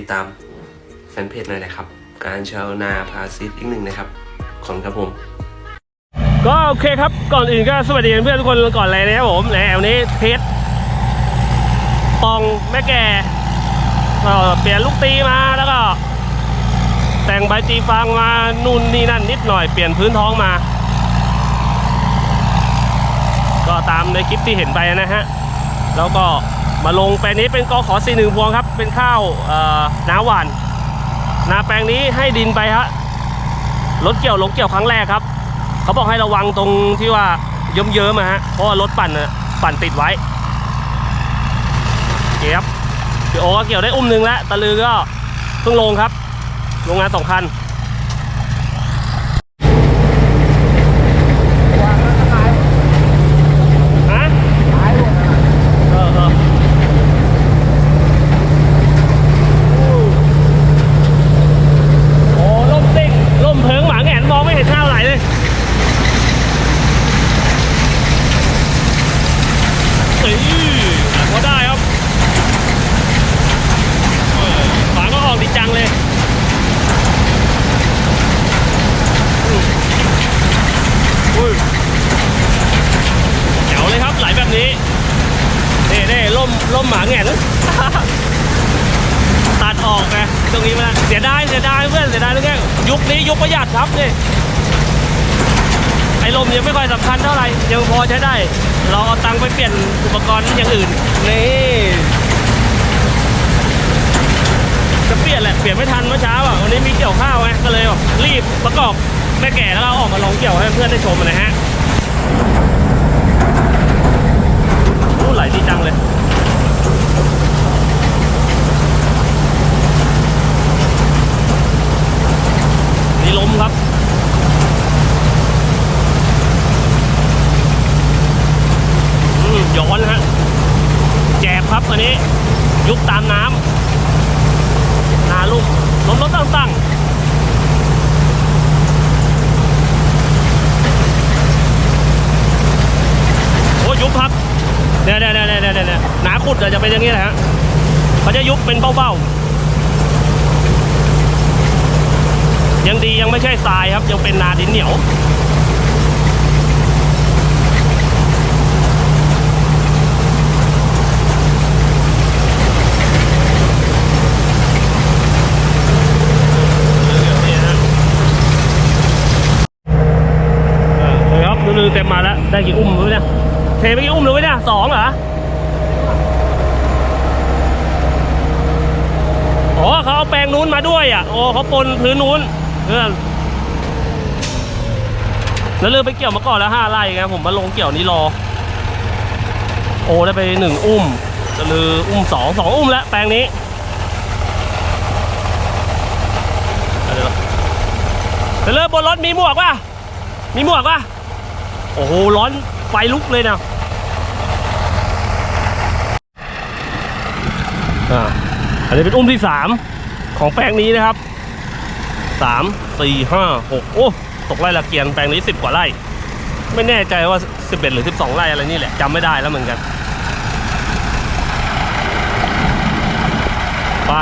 ติดตามแฟนเพจหน่อยนะครับ การชาวนาพาซิสอีกหนึ่งนะครับ ขอบคุณครับผม ก็โอเคครับ ก่อนอื่นก็สวัสดีเพื่อนทุกคนก่อนเลยนะครับผมในแอลนี้เพชรปองแม่แก่เปลี่ยนลูกตีมาแล้วก็ แต่งใบตีฟางมานู่นนี่นั่นนิดหน่อยเปลี่ยนพื้นท้องมา ก็ตามในคลิปที่เห็นไปนะฮะ แล้วก็ มาลงแปลงนี้เป็นกอขอสีหนึ่งพวงครับ เป็นข้าวนาหวานนาแปลงนี้ให้ดินไปฮะรถเกี่ยวลงเกี่ยวครั้งแรกครับ เขาบอกให้ระวังตรงที่ว่าเยิ้มๆอะฮะเพราะว่ารถปั่นปั่นติดไว้เก็บพี่โอก็เกี่ยวได้อุ้มหนึ่งแล้วตะลือก็เพิ่งลงครับ โรงงานสองคัน ฮะเออเออโอ้ล่มติ๊กล่มเพิงหมาแหงนมองไม่เห็นข้าวไหลเลย เอ้ยพอได้ครับเออฝาก็ออกดีจังเลยอืมอุ้ยแจ๋วเลยครับไหลแบบนี้เน่เน่ล่มล่มหมาแหงน ตัดออกไงตรงนี้มาเสียดายเสียดายเพื่อนเสียดายเรื่องแค่ยุคนี้ยุ คประหยัดครับนี่ไอ้ลมยังไม่ค่อยสำคัญเท่าไหร่ยังพอใช้ได้ เราเอาตังค์ไปเปลี่ยนอุปกรณ์อย่างอื่นนี่จะเปลี่ยนแหละเปลี่ยนไม่ทันเมื่อเช้าอะวันนี้มีเกี่ยวข้าวไงก็เลยแบบรีบประกอบแม่แก่แล้วก็เอาออกมาลองเกี่ยวให้เพื่อนได้ชมนะฮะอู้ไหลดีจังเลย นี่ล้มครับ อืมย้อนฮะ แจบครับ อันนี้ยุบตามน้ำนาลูกล้มรถตั้งๆโอ้ยุบครับเนี่ยเนี่ยเนี่ยเนี่ยเนี่ยเนี่ยหนาขุดจะเป็นอย่างนี้แหละฮะเขาจะยุบเป็นเบ้าๆยังดียังไม่ใช่ทรายครับ ยังเป็นนาดินเหนียว เลยครับดูๆเต็มมาแล้ว ได้ กี่อุ้มรู้เนี่ยเทไปกี่อุ้มรู้ไหมเนี่ยสองเหรออ๋อเขาเอาแปลงนู้นมาด้วยอะโอ้เขาปนพื้นนู้นเพื่อนแล้วเลือไปเกี่ยวมาก่อนแล้วห้าไร่ไงผมมาลงเกี่ยวนี้รอ โอ้ได้ไปหนึ่งอุ้มจะลืออุ้มสองสองอุ้มแล้วแปลงนี้เดี๋ยวจะเลือบนรถมีหมวกป่ะมีหมวกป่ะ โอ้โห ร้อนไฟลุกเลยนะอ่าอันนี้เป็นอุ้มที่สามของแปลงนี้นะครับสามสี่ห้าหกโอ้ตกไร่ละเกียนแปลงนี้สิบกว่าไร่ ไม่แน่ใจว่าสิบเอ็ดหรือสิบสองไร่อะไรนี่แหละจำไม่ได้แล้วเหมือนกันไป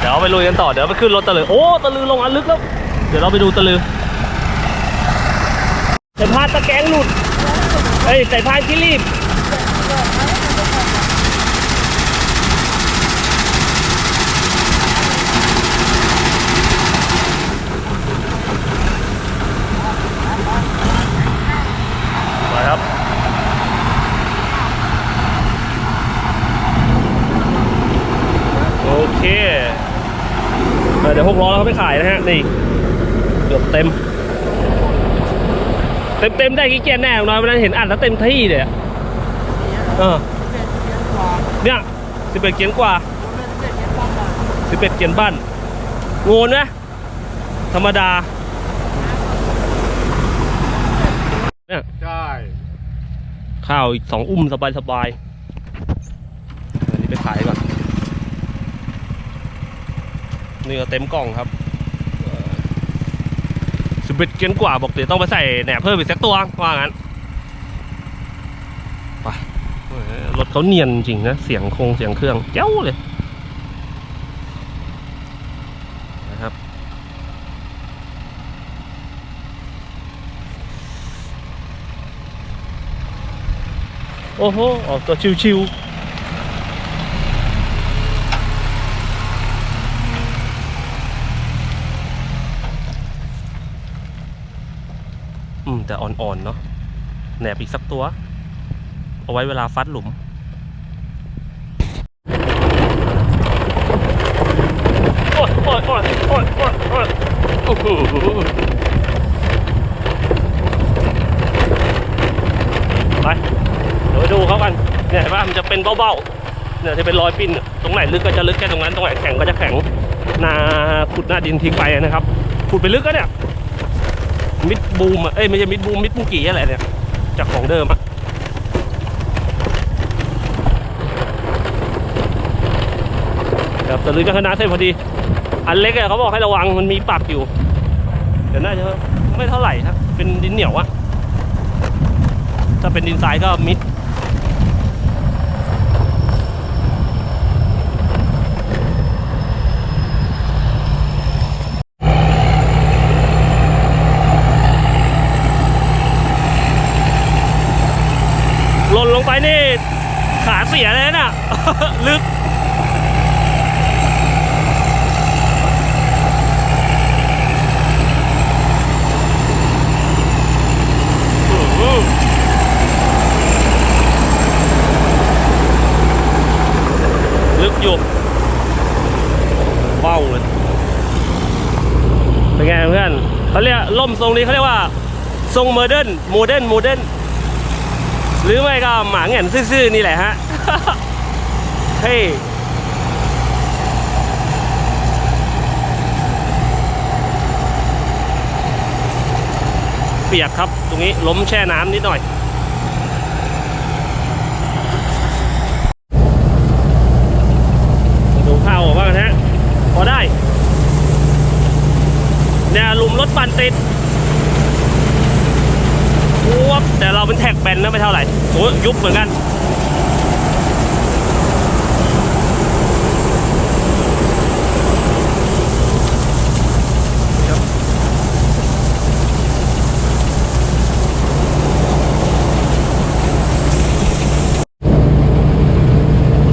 เดี๋ยวไปลุยกันต่อเดี๋ยวไปขึ้นรถตะลือโอ้ตะลือลงอันลึกแล้ว เดี๋ยวเราไปดูตะลือานตะแกรงหลุดเอ้ยสายพานที่รีบไปครับโอเคเดี๋ยวหกล้อเราเขาไปขายนะฮะ นี่ เกือบเต็ม เต็มเต็มๆได้กี่เกียร์แน่น้อยวันนั้นเห็นอัดแล้วเต็มที่เลยอะเออเนี่ยสิบเอ็ดเกียร์กว่าสิบเอ็ดเกียร์บ้านโงนนะธรรมดาเนี่ยใช่ข้าวอีกสองอุ้มสบายสบายๆอันนี้ไปขายก่อนนี่ก็เต็มกล่องครับ เบ็ดเกินกว่าบอกเดี๋ยวต้องไปใส่แหนบเพิ่มอีกสักตัวว่างั้นไปรถเขาเนียนจริงนะ เสียงคงเสียงเครื่องเจ้าเลยนะครับโอ้โหออกตัวชิวๆ แต่อ่อนๆเนาะแหนบอีกสักตัว เอาไว้เวลาฟัดหลุมโอ๊ยโอ๊ยโอ๊ยโอ๊ยโอ๊ยโอ๊ยโอ้โหไปเดี๋ยวดูเขากันเนี่ยเห็นป่ะมันจะเป็นเบาๆเนี่ยที่เป็นรอยปิ้น ตรงไหนลึกก็จะลึกแค่ตรงนั้น ตรงไหนแข็งก็จะแข็งนาขุดหน้าดินทิ้งไปนะครับ ขุดไปลึกก็เนี่ย มิดบูมอะเอ้ยไม่ใช่มิดบูมมิดบุกี้อะไรเนี่ย จากของเดิมอะครับแต่ลึกก็ขนาดเส้นพอดี อันเล็กอะเขาบอกให้ระวังมันมีปักอยู่เดี๋ยวน่าจะไม่เท่าไหร่ครับ เป็นดินเหนียวอะถ้าเป็นดินทรายก็มิด นลงไปนี่ ขาเสียเลยน่ะ ลึก ลึกอยู่เบ้าเลยเป็นไงเพื่อนเขาเรียกล่มทรงนี้เขาเรียกว่า ทรงโมเดิร์นโมเดิร์นโมเดิร์น หรือไม่ก็หมาแหง่นซื่อๆนี่แหละฮะ เฮ้ยเปียกครับ ตรงนี้ล้มแช่น้ำนิดหน่อยมาดูข้าวออกบ้างนะฮะพอได้ เนี่ยหลุมรถปั่นติดวับ แต่เราเป็นแท็กแบนนะไม่เท่าไหร่โอ้ยุบเหมือนกัน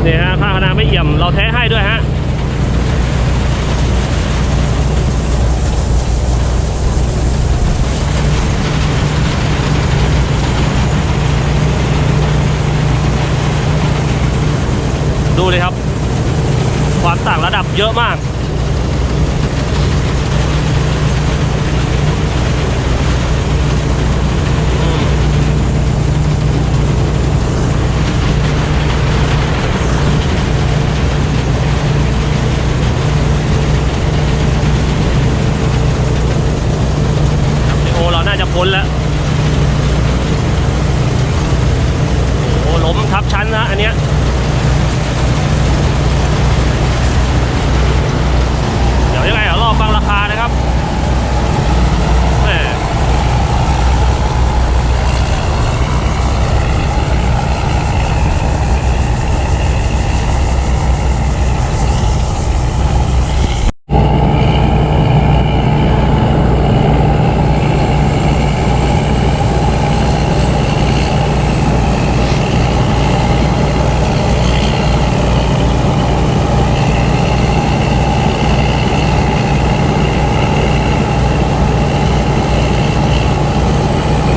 เนี่ยฮะข้าวคณะไม่เอี่ยม เราแท้ให้ด้วยฮะ ดูเลยครับ ความต่างระดับเยอะมาก โอ้เราน่าจะพ้นแล้ว โอ้ล้มทับชั้นนะอันเนี้ย เดี๋ยวยังไงเดี๋ยวรอฟังราคานะครับแหม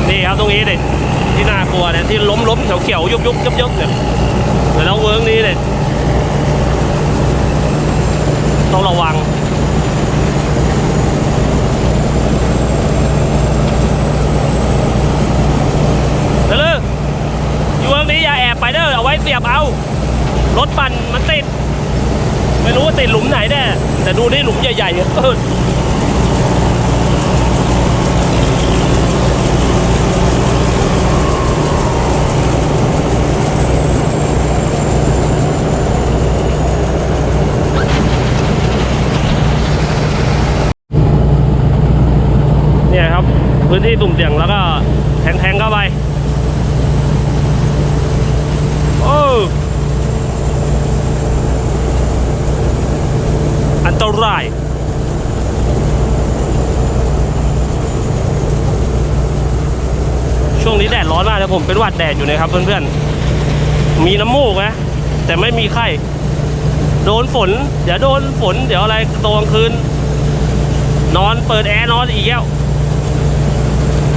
นี่ครับตรงนี้เลยที่น่ากลัวเนี่ยที่ล้มล้มเขียวเขียวยุบยุบยุบยุบเนี่ยเดี๋ยวเราเวิร์กนี้เลยต้องระวัง เดี๋ยวเลยอยู่เวิร์กนี้อย่าแอบไปเด้อเอาไว้เสียบเอา รถปั่นมันติด ไม่รู้ว่าติดหลุมไหนแน่แต่ดู นี่หลุมใหญ่ๆเออเนี่ยครับพื้นที่ตุ่มเสี่ยงแล้วก็แทงๆเข้าไป โอ้อัน ตราย ช่วงนี้แดดร้อนมากเลยผมเป็นหวัดแดดอยู่นะครับเพื่อนๆ มีน้ำมูกนะ แต่ไม่มีไข้ โดนฝน เดี๋ยวโดนฝน เดี๋ยวอะไรตอนกลางคืน นอนเปิดแอร์นอนอีกแล้ว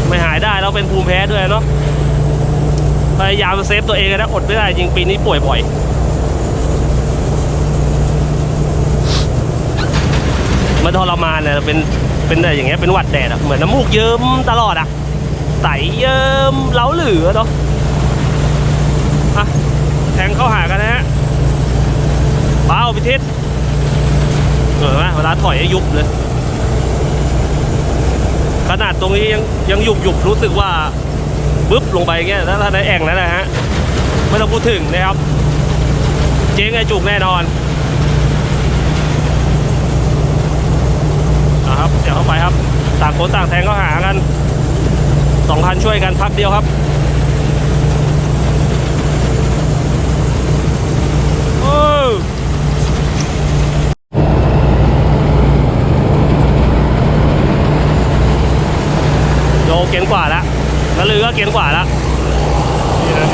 ไม่หายได้เราเป็นภูมิแพ้ด้วยเนาะพยายามเซฟตัวเองนะอดไม่ได้จริงปีนี้ป่วยบ่อย มันทรมานเนี่ยเป็นเป็นอะไรอย่างเงี้ยเป็นหวัดแดดอะเหมือนน้ำมูกเยิ้มตลอดอะใสเยิ้มเล้าหลือเนาะอะแทงเข้าหากันนะฮะเบาพิทิศเห็นไหมเวลาถอยให้ยุบเลยขนาดตรงนี้ยังยังยุบยุบรู้สึกว่าบึ๊บลงไปอย่างเงี้ยแล้วถ้าในแอ่งแล้วนะฮะไม่ต้องพูดถึงนะครับ เจ๊งไอจุกแน่นอน นะครับเดี๋ยวเข้า ไปครับ ต่างคนต่างแทงก็หากันสองคันช่วยกันพักเดียวครับ โอ้โยเกียนกว่าแล้วแล้วลือก็เกียนกว่าแล้วนี่นะ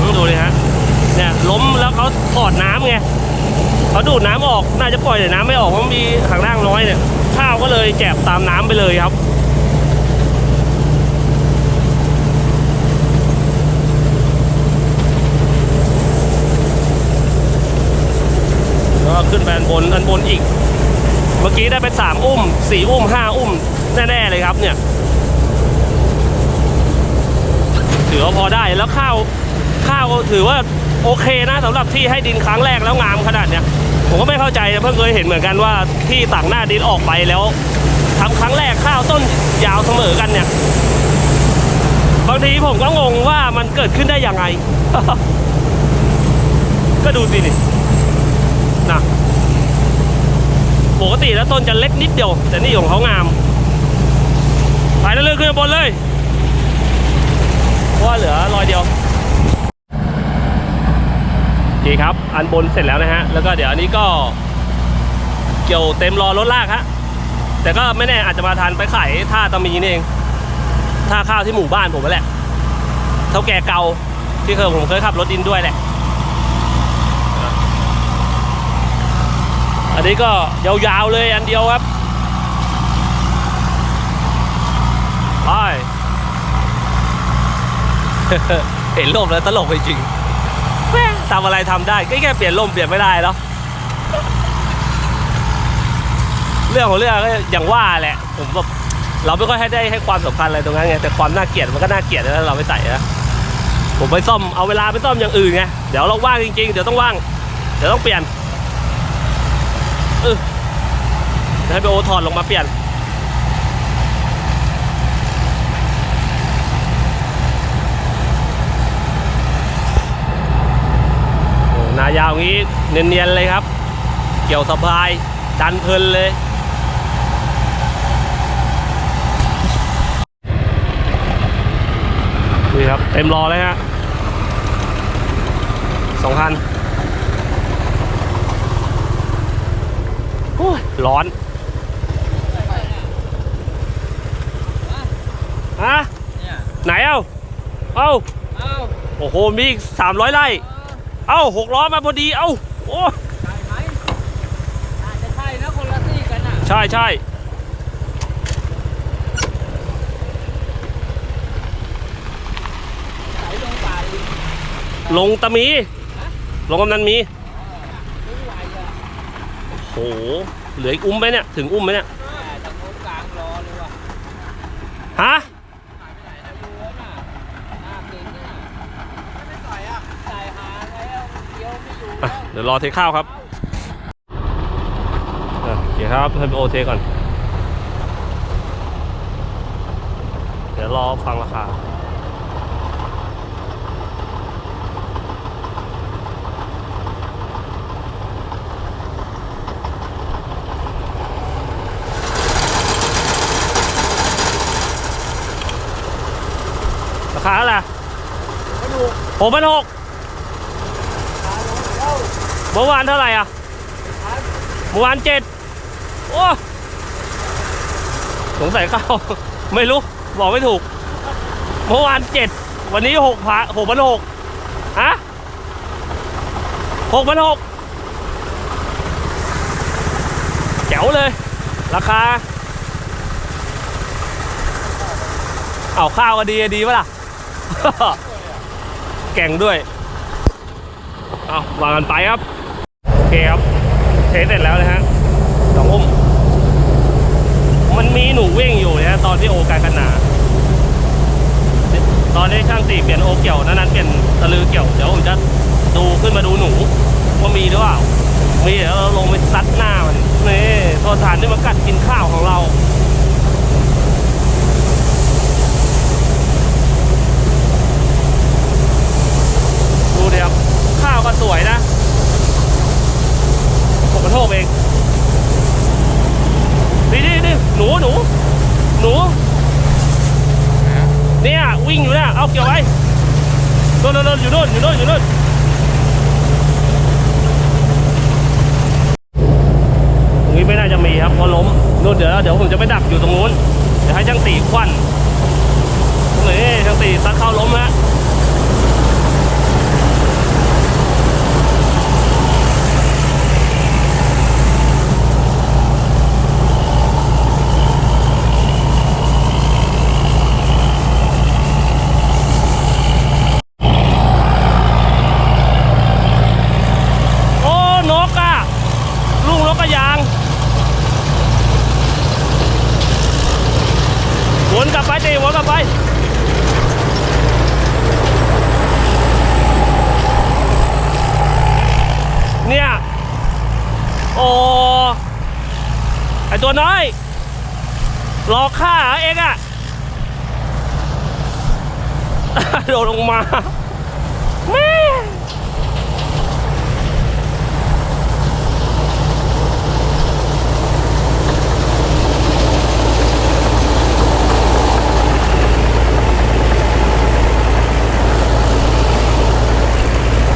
อืมดูดิฮะเนี่ยล้มแล้วเขาถอดน้ำไงเขาดูดน้ำออกน่าจะปล่ ออกเพรามันมีข้างล่างน้อยเนี่ย ข้าวก็เลยแจบตามน้ำไปเลยครับก็ขึ้นไปอันบนอันบนอีก เมื่อกี้ได้ไปสามอุ้มสี่อุ้มห้าอุ้ม แน่ ๆ เลยครับเนี่ยถือว่าพอได้แล้วข้าวข้าวถือว่าโอเคนะสำหรับที่ให้ดินครั้งแรกแล้วงามขนาดเนี้ย ผมก็ไม่เข้าใจนะเพิ่งเคยเห็นเหมือนกันว่าที่ต่างหน้าดินออกไปแล้วทำครั้งแรกข้าวต้นยาวเสมอกันเนี่ย บางทีผมก็งงว่ามันเกิดขึ้นได้ยังไง ก็ดูสินี่นะปกติแล้วต้นจะเล็กนิดเดียว แต่นี่ของเขางามไปแล้วเลื่อนขึ้นบนเลยเพราะว่าเหลือรอยเดียว โอเคครับ อันบนเสร็จแล้วนะฮะ แล้วก็เดี๋ยวอันนี้ก็ เกี่ยวเต็มรอรถลากฮะ แต่ก็ไม่แน่อาจจะมาทันไปขายท่าตะมีนี่เอง ท่าข้าวที่หมู่บ้านผมนั่นแหละ เท่าแก่เก่าที่เคยผมเคยขับรถดินด้วยแหละ อันนี้ก็ยาวๆเลยอันเดียวครับไปเห็นร่มแล้วตลกจริง ทำอะไรทำได้ก็แค่เปลี่ยนร่มเปลี่ยนไม่ได้แล้วเรื่องของเรื่องก็อย่างว่าแหละ ผมแบบเราไม่ค่อยให้ได้ให้ความสำคัญอะไรตรงนั้นไงแต่ความน่าเกลียดมันก็น่าเกลียดนะเราไม่ใส่นะผมไปซ่อมเอาเวลาไปซ่อมอย่างอื่นไงเดี๋ยวเราว่างจริงๆเดี๋ยวต้องว่างเดี๋ยวต้องเปลี่ยนเออเดี๋ยวให้ไปโอถอดลงมาเปลี่ยน โอ้หนายาวงี้เนียนๆเลยครับ เกี่ยวสบายดันเพลินเลยนี่ครับ เต็มรอเลยฮะสองพันโอ้ยร้อนฮะเนี่ยไหนเอ้าเอ้า เอ้า โอ้โห มีอีกสามร้อยไร่ เอ้าหกล้อมาพอดี เอ้าโอ้ใช่ไหมอาจจะใช่นะคนละที่กันอะ ใช่ใช่สายลงป่าดิลงตะมี ลงกำนันมี ไม่ไหวเลยโอ้โห เหลืออีกอุ้มไหมเนี่ย ถึงอุ้มไหมเนี่ย แม่ตะโกนกลางรอเลยว่ะ ฮะ หายไปไหนนะดูแล้วน่ะหน้าเก่งเนี่ยไม่ต่อยอะใส่หางไว้แล้วเดียวไม่อยู่ อะ แล้ว เดี๋ยวรอเทข้าวครับอะโอเครับให้โอเทก่อน เดี๋ยวรอฟังราคาราคาอะไรมาดูหกพันหก เมื่อวานเท่าไหร่อะเมื่อวานเจ็ดโอ้สงสัยเข้า ไม่รู้ บอกไม่ถูก เมื่อวานเจ็ดวันนี้หกพันหกพันหกฮะหกพันหกแจ๋วเลย ราคา เอาข้าวก็ดีดีปะล่ะ แก่งด้วย เอาวางกันไปครับ เคครับเทสเสร็จแล้วนะฮะสองอุ้ม มันมีหนูวิ่งอยู่นะตอนที่โอการขนาตอนนี้ช่างตีเปลี่ยนโอเกี่ยวนั้นนั้นเปลี่ยนตะลือเกี่ยวเดี๋ยวผมจะดูขึ้นมาดูหนูว่ามีหรือเปล่ามีเดี๋ยวเราลงไปซัดหน้ามันนี่ตัวฐานที่มันกัดกินข้าวของเรา ดูดิครับ ข้าวก็สวยนะผมกระโทกเองนี่นี่นี่หนูหนู หนู เนี่ยวิ่งอยู่เนี่ยเอาเกี่ยวไว้โนอยู่นู่นอยู่โน่นอยู่โน่นอยู่โน่นตรงนี้ไม่น่าจะมีครับเพราะล้มโน่นเดี๋ยวเดี๋ยวผมจะไปดักอยู่ตรงนู้นเดี๋ยวให้ช่างตีควันนี่ช่างตีซัดเข้าล้มฮะ โอ้ นกอะลูกนกกระยางวนกลับไปตีวนกลับไป เนี่ย โอ้ ไอตัวน้อย รอฆ่าเหรอเองอะ โดดลงมาแม่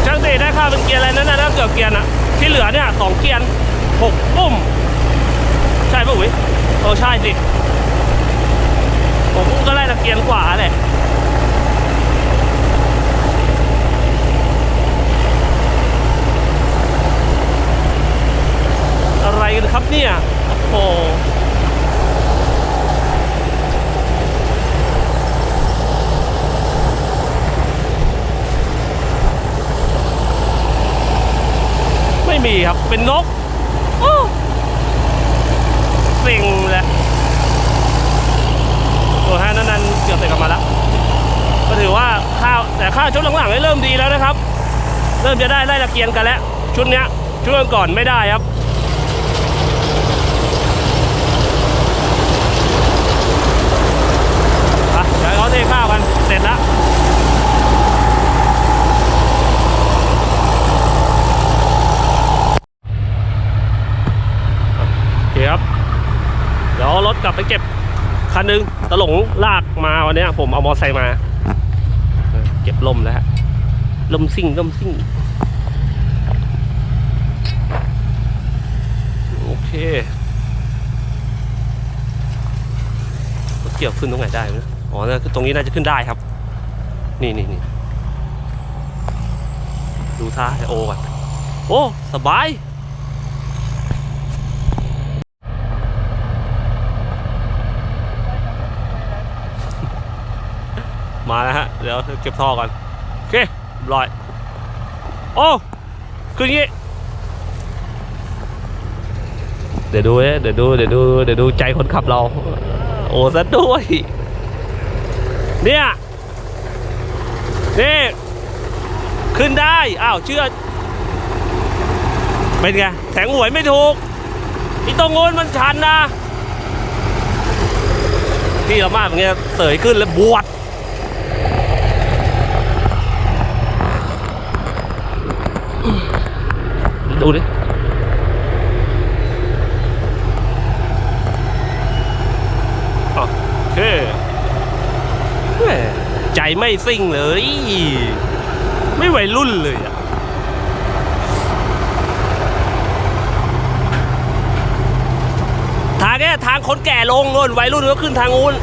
ช่างตีได้ค่าเป็นเกียร์อะไรนั่นนะถ้าเกือบเกียร์นะที่เหลือเนี่ยสองเกียร์หกปุ่ม ใช่ป่ะอุ๋ยโอ้ใช่สิผมก็ไล่ตะเกียร์กว่าแหละอะไร กันครับเนี่ยโอ้ไม่มีครับเป็นนกโอ้เซ็งแหละโอ้ฮะนั่นนั่นเกือบเสร็จกลับมาแล้วก็ถือว่าข้าวแต่ข้าวชุดหลังๆเริ่มดีแล้วนะครับ เริ่มจะได้ไล่ตะเกียงกันแล้ว ชุดเนี้ยชุดก่อนไม่ได้ครับ อะเดี๋ยวเขาเทข้าวกัน เสร็จแล้ว โอเคครับ เดี๋ยวเอารถกลับ ไปเก็บคันหนึงตะหลงลากมาวันนี้ผมเอามอไซค์มา เก็บลมแล้วฮะลมซิ่งลมซิ่ง โอเคเกี่ยวขึ้นตรงไหนได้ไหมอ๋อน่าคือตรงนี้น่าจะขึ้นได้ครับ นี่นี่นี่ดูท่าไอโอก่อนโอ้ สบาย มาแล้วฮะ เดี๋ยวเก็บท่อก่อน โอเคเรียบร้อย โอ้คืองี้ เดี๋ยวดูเอ๊ะเดี๋ยวดู เดี๋ยวดู เดี๋ยวดูใจคนขับเรา โอ้ซะด้วย เนี่ย นี่ ขึ้นได้ อ้าวเชื่อ เป็นไง แสงหวยไม่ถูกอีตรงโน้นมันชันนะพี่ละมากเงี้ยเสยขึ้นแล้วบวช ดูดิโอเคแหม่ใจไม่ซิ่งเลย ไม่วัยรุ่นเลยอะทางเนี้ยทางคนแก่ลงนู่นวัยรุ่นก็ขึ้นทางนู้น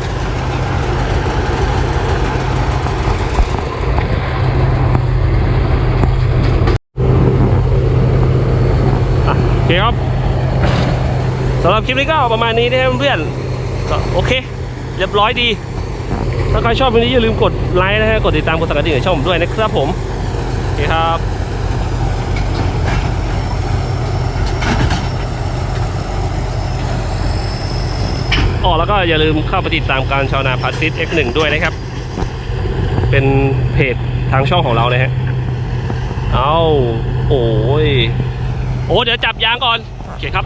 อะโอเคครับสำหรับคลิปนี้ก็ประมาณนี้นะครับเพื่อนก็โอเค เรียบร้อยดี ถ้าใครชอบวันนี้อย่าลืมกดไลค์นะฮะกดติดตามกดสั่นกระดิ่งในช่องผมด้วยนะครับผมโอเคครับอ๋อแล้วก็อย่าลืมเข้าไปติดตามการชาวนาพาซิส X1 ด้วยนะครับ เป็นเพจทางช่องของเรานะฮะ เอา โอ้ย โอ้เดี๋ยวจับยางก่อนโอเคครับ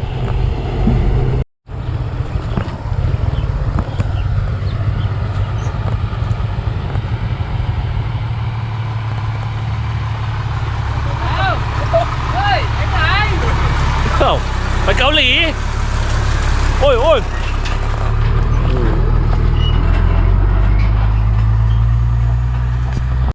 เฮ้ยไอ้ไหนเอ้าไปเกาหลี โอ้ยโอ้ย